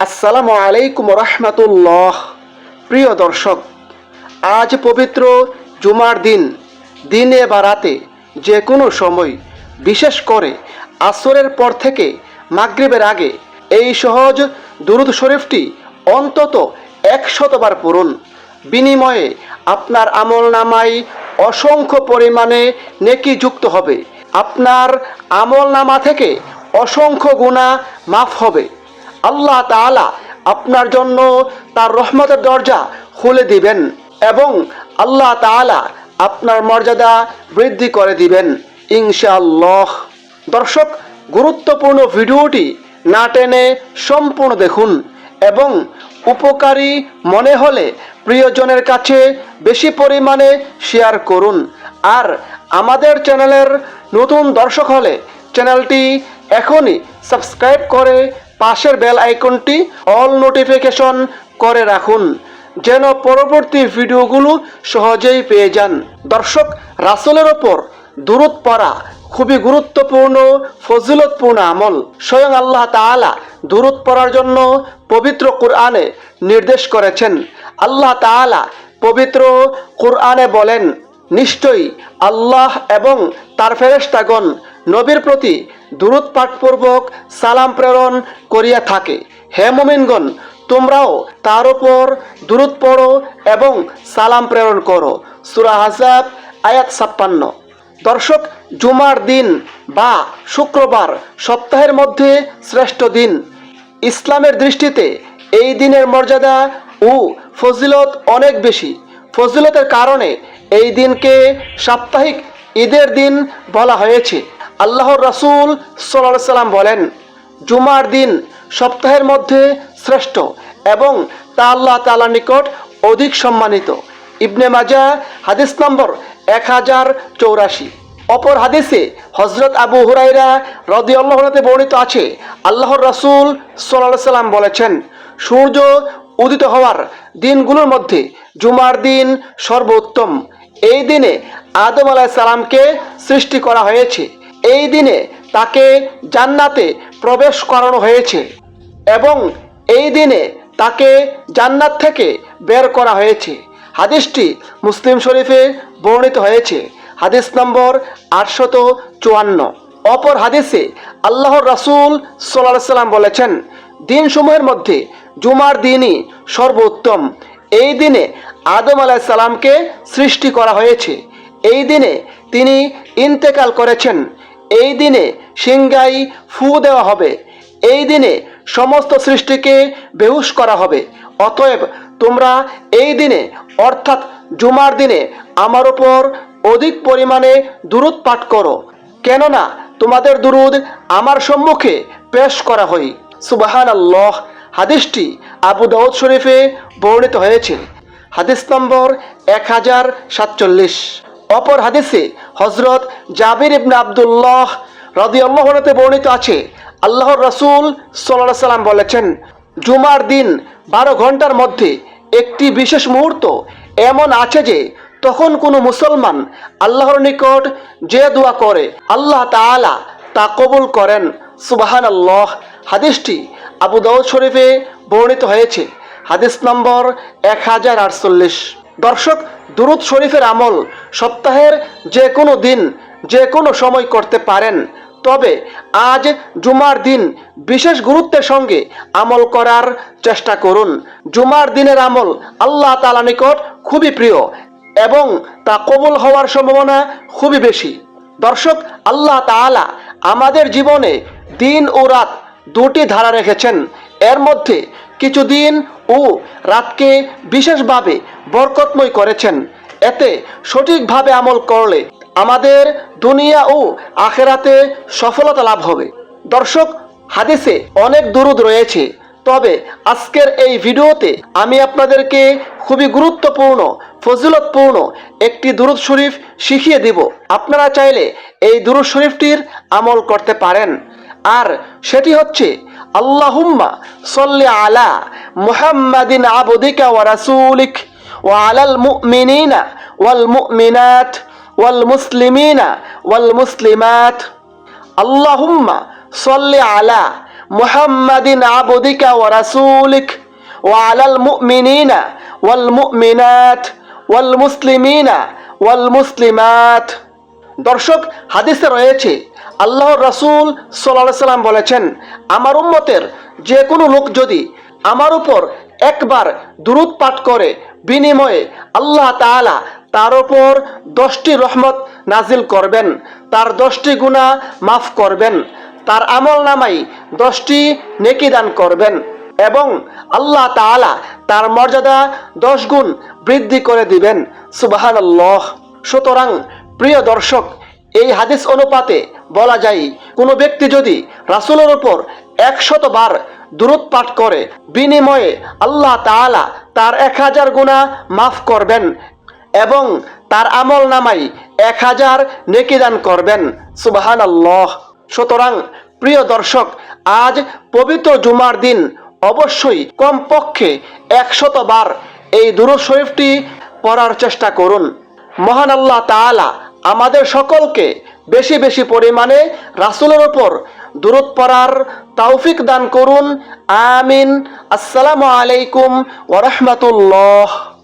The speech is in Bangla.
আসসালামু আলাইকুম রহমতুল্লাহ। প্রিয় দর্শক, আজ পবিত্র জুমার দিন, দিনে বা রাতে যে কোনো সময়, বিশেষ করে আসরের পর থেকে মাগরিবের আগে, এই সহজ দুরুদ শরীফটি অন্তত একশতবার পড়ুন। বিনিময়ে আপনার আমল নামায় অসংখ্য পরিমাণে নেকি যুক্ত হবে। আপনার আমল নামা থেকে অসংখ্য গুণা মাফ হবে। আল্লাহ তাআলা আপনার জন্য তার রহমতের দরজা খুলে দিবেন এবং আল্লাহ তাআলা আপনার মর্যাদা বৃদ্ধি করে দিবেন, ইনশাআল্লাহ। দর্শক, গুরুত্বপূর্ণ ভিডিওটি না টেনে সম্পূর্ণ দেখুন এবং উপকারী মনে হলে প্রিয়জনের কাছে বেশি পরিমাণে শেয়ার করুন। আর আমাদের চ্যানেলের নতুন দর্শক হলে চ্যানেলটি এখনই সাবস্ক্রাইব করে পাশের বেল আইকনটি অল নোটিফিকেশন করে রাখুন, যেন পরবর্তী ভিডিওগুলো সহজেই পেয়ে যান। দর্শক, রাসলের ওপর দূরত পড়া খুবই গুরুত্বপূর্ণ, ফজিলতপূর্ণ আমল। স্বয়ং আল্লাহ তাআলা দূরত পড়ার জন্য পবিত্র কোরআনে নির্দেশ করেছেন। আল্লাহ তাআলা পবিত্র কোরআনে বলেন, নিশ্চয়ই আল্লাহ এবং তার ফেরেশতাগণ নবীর প্রতি দূরত পাঠপূর্বক সালাম প্রেরণ করিয়া থাকে। হে মুমিনগণ, তোমরাও তার উপর দূরত পড়ো এবং সালাম প্রেরণ করো। সুরা হাজাব, আয়াত ছাপ্পান্ন। দর্শক, জুমার দিন বা শুক্রবার সপ্তাহের মধ্যে শ্রেষ্ঠ দিন। ইসলামের দৃষ্টিতে এই দিনের মর্যাদা ও ফজিলত অনেক বেশি। ফজিলতের কারণে এই দিনকে সাপ্তাহিক ঈদের দিন বলা হয়েছে। আল্লাহর রাসূল সাল্লাহ সাল্লাম বলেন, জুমার দিন সপ্তাহের মধ্যে শ্রেষ্ঠ এবং তা আল্লাহ তাআলার নিকট অধিক সম্মানিত। ইবনে মাজা, হাদিস নম্বর এক হাজার চৌরাশি। অপর হাদিসে হজরত আবু হুরাইরা রদি আল্লাহতে বর্ণিত আছে, আল্লাহর রাসূল সাল্লাহ সাল্লাম বলেছেন, সূর্য উদিত হওয়ার দিনগুলোর মধ্যে জুমার দিন সর্বোত্তম। এই দিনে আদম আলাহ সালামকে সৃষ্টি করা হয়েছে। এই দিনে তাকে জান্নাতে প্রবেশ করানো হয়েছে এবং এই দিনে তাকে জান্নাত থেকে বের করা হয়েছে। হাদিসটি মুসলিম শরীফে বর্ণিত হয়েছে। হাদিস নম্বর আটশত চুয়ান্ন। অপর হাদিসে আল্লাহর রাসূল সাল্লাহ সাল্লাম বলেছেন দিনসমূহের মধ্যে জুমার দিনই সর্বোত্তম। এই দিনে আদম আলাহ সালামকে সৃষ্টি করা হয়েছে। এই দিনে তিনি ইন্তেকাল করেছেন। এই দিনে সিংগাই ফু দেওয়া হবে। এই দিনে সমস্ত সৃষ্টিকে বেহুশ করা হবে। অতএব তোমরা এই দিনে, অর্থাৎ জুমার দিনে, আমার ওপর অধিক পরিমাণে দুরুদ পাঠ করো। কেননা তোমাদের দুরুদ আমার সম্মুখে পেশ করা হয়। সুবাহান আল্লাহ হাদিসটি আবু দাউদ শরীফে বর্ণিত হয়েছে। হাদিস নম্বর এক হাজার সাতচল্লিশ। অপর হাদিসে হজরত জাবির ইবনে আবদুল্লাহ রদি আল্লাহতে বর্ণিত আছে, আল্লাহর রসুল সাল্লাহ সাল্লাম বলেছেন, জুমার দিন বারো ঘণ্টার মধ্যে একটি বিশেষ মুহূর্ত এমন আছে যে তখন কোনো মুসলমান আল্লাহর নিকট যে দোয়া করে, আল্লাহ তাআলা তা কবুল করেন। সুবাহান আল্লাহ হাদিসটি আবু দাউদ শরীফে বর্ণিত হয়েছে। হাদিস নম্বর এক হাজার আটচল্লিশ। দর্শক দুরুদ শরীফের আমল সপ্তাহের যে কোনো দিন, যে কোনো সময় করতে পারেন। তবে আজ জুমার দিন বিশেষ গুরুত্বের সঙ্গে আমল করার চেষ্টা করুন। জুমার দিনের আমল আল্লাহ তালা নিকট খুবই প্রিয় এবং তা কবুল হওয়ার সম্ভাবনা খুবই বেশি। দর্শক, আল্লাহ তাআলা আমাদের জীবনে দিন ও রাত দুটি ধারা রেখেছেন। এর মধ্যে কিছু দিন ও রাতকে বিশেষভাবে বরকতময় করেছেন। এতে সঠিকভাবে আমল করলে আমাদের দুনিয়া ও আখেরাতে সফলতা লাভ হবে। দর্শক, হাদিসে অনেক দুরুদ রয়েছে। তবে আজকের এই ভিডিওতে আমি আপনাদেরকে খুবই গুরুত্বপূর্ণ, ফজিলতপূর্ণ একটি দুরুদ শরীফ শিখিয়ে দিব। আপনারা চাইলে এই দুরুদ শরীফটির আমল করতে পারেন। আর সেটি হচ্ছে আল্লাহুম্মা সল্লি আলা মুহাম্মাদিন আবদিকা ওয়া রাসূলিক ওয়া আলাল মুমিনিনা ওয়াল মুমিনাত ওয়াল মুসলিমিনা ওয়াল মুসলিমাত আল্লাহুম্মা সল্লি আলা মুহাম্মাদিন আবদিকা ওয়া রাসূলিক ওয়া আলাল মুমিনিনা ওয়াল মুমিনাত ওয়াল মুসলিমিনা ওয়াল মুসলিমাত দর্শক হাদিসে রয়েছে আল্লাহর রাসূল সাল্লাল্লাহু সাল্লাম বলেছেন, আমার উম্মতের যে কোনো লোক যদি আমার উপর একবার দুরুদ পাঠ করে, বিনিময়ে আল্লাহ তাআলা তার উপর দশটি রহমত নাজিল করবেন, তার দশটি গুণা মাফ করবেন, তার আমল নামাই দশটি নেকি দান করবেন এবং আল্লাহ তাআলা তার মর্যাদা দশ গুণ বৃদ্ধি করে দিবেন। সুবাহান আল্লাহ সুতরাং, প্রিয় দর্শক, এই হাদিস অনুপাতে বলা যায়, কোনো ব্যক্তি যদি রাসূলের উপর একশত বার দূরত পাঠ করে, বিনিময়ে আল্লাহ তাআলা তার এক হাজার গুণা মাফ করবেন এবং তার আমল নামাই এক হাজার নেকি দান করবেন। সুবাহান আল্লাহ সুতরাং, প্রিয় দর্শক, আজ পবিত্র জুমার দিন, অবশ্যই কমপক্ষে একশত বার এই দুরূদ শরীফটি পড়ার চেষ্টা করুন। মহান আল্লাহ তাআলা আমাদের সকলকে বেশি বেশি পরিমাণে রাসুলের ওপর দূরত পড়ার তৌফিক দান করুন। আমিন। আসসালামু আলাইকুম ওয়া রাহমাতুল্লাহ।